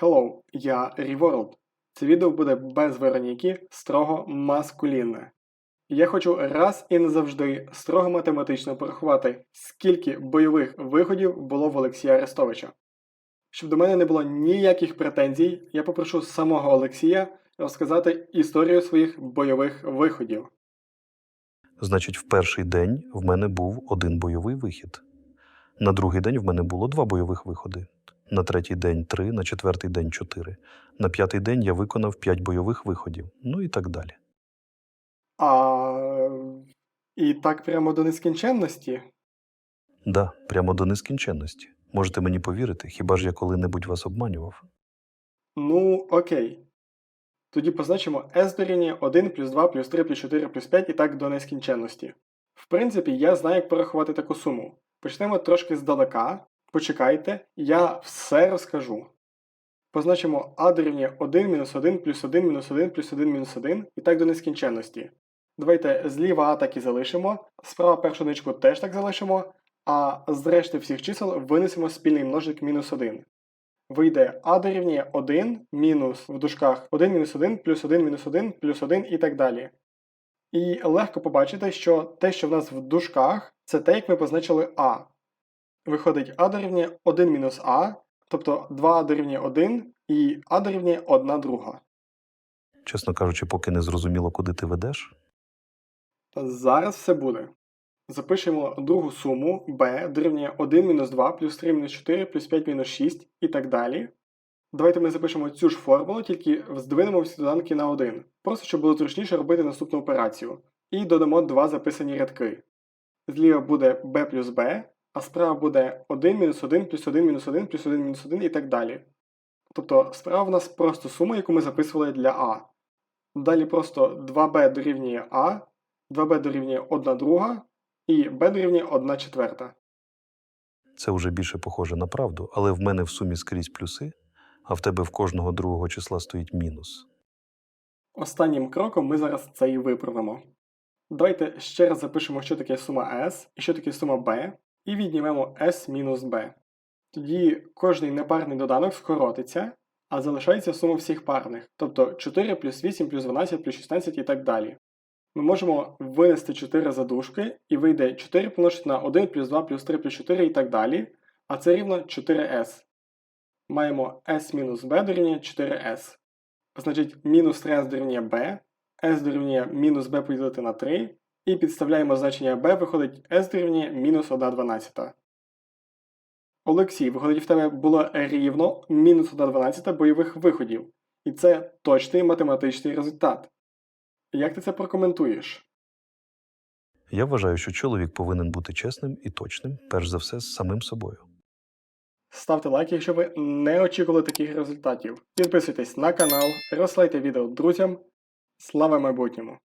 Hello, я Reworld. Це відео буде без Вероніки, строго маскулінне. Я хочу раз і назавжди строго математично порахувати, скільки бойових виходів було в Олексія Арестовича. Щоб до мене не було ніяких претензій, я попрошу самого Олексія розказати історію своїх бойових виходів. Значить, в перший день в мене був один бойовий вихід. На другий день в мене було два бойових виходи. На третій день три, на четвертий день чотири. На п'ятий день я виконав п'ять бойових виходів. Ну і так далі. А і так прямо до нескінченності. Да, прямо до нескінченності. Можете мені повірити, хіба ж я коли-небудь вас обманював? Ну, окей. Тоді позначимо s дорівнює 1 плюс 2 плюс 3 плюс 4 плюс 5 і так до нескінченності. В принципі, я знаю, як порахувати таку суму. Почнемо трошки здалека. Почекайте, я все розкажу. Позначимо а дорівнює 1 мінус 1 плюс 1 мінус 1 плюс 1 мінус 1 і так до нескінченності. Давайте зліва а так і залишимо, справа першу ничку теж так залишимо, а з решти всіх чисел винесемо спільний множник мінус 1 вийде а дорівнює 1 мінус в дужках 1 мінус 1 плюс 1 мінус 1 плюс 1 і так далі. І легко побачити, що те, що в нас в дужках, це те, як ми позначили а. Виходить а дорівнює 1 мінус а, тобто 2 дорівнює 1 і а дорівнює 1 друга. Чесно кажучи, поки не зрозуміло, куди ти ведеш. Зараз все буде. Запишемо другу суму b дорівнює 1 мінус 2 плюс 3 мінус 4 плюс 5 мінус 6 і так далі. Давайте ми запишемо цю ж формулу, тільки здвинемо всі доданки на 1. Просто щоб було зручніше робити наступну операцію. І додамо два записані рядки. Зліва буде b плюс b, а справа буде 1 мінус 1 плюс 1 мінус 1 плюс 1 мінус 1 і так далі. Тобто справа в нас просто сума, яку ми записували для а. Далі просто 2b дорівнює а, 2b дорівнює 1 друга, і b дорівнює 1 четверта. Це вже більше похоже на правду, але в мене в сумі скрізь плюси, а в тебе в кожного другого числа стоїть мінус. Останнім кроком ми зараз це і виправимо. Давайте ще раз запишемо, що таке сума s і що таке сума b, і віднімемо S-B. Тоді кожний непарний доданок скоротиться, а залишається сума всіх парних, тобто 4 плюс 8 плюс 12 плюс 16 і так далі. Ми можемо винести 4 задушки, і вийде 4 помножити на 1 плюс 2 плюс 3 плюс 4 і так далі, а це рівно 4s. Маємо s мінус b дорівнює 4s. Значить, мінус 3s дорівнює b, s дорівнює мінус b поділити на 3, і підставляємо значення b, виходить s дорівнює мінус 1 12. Олексій, виходить, в тебе було рівно мінус 1 12 бойових виходів. І це точний математичний результат. Як ти це прокоментуєш? Я вважаю, що чоловік повинен бути чесним і точним, перш за все, з самим собою. Ставте лайк, якщо ви не очікували таких результатів. Підписуйтесь на канал, розсилайте відео друзям. Слава майбутньому!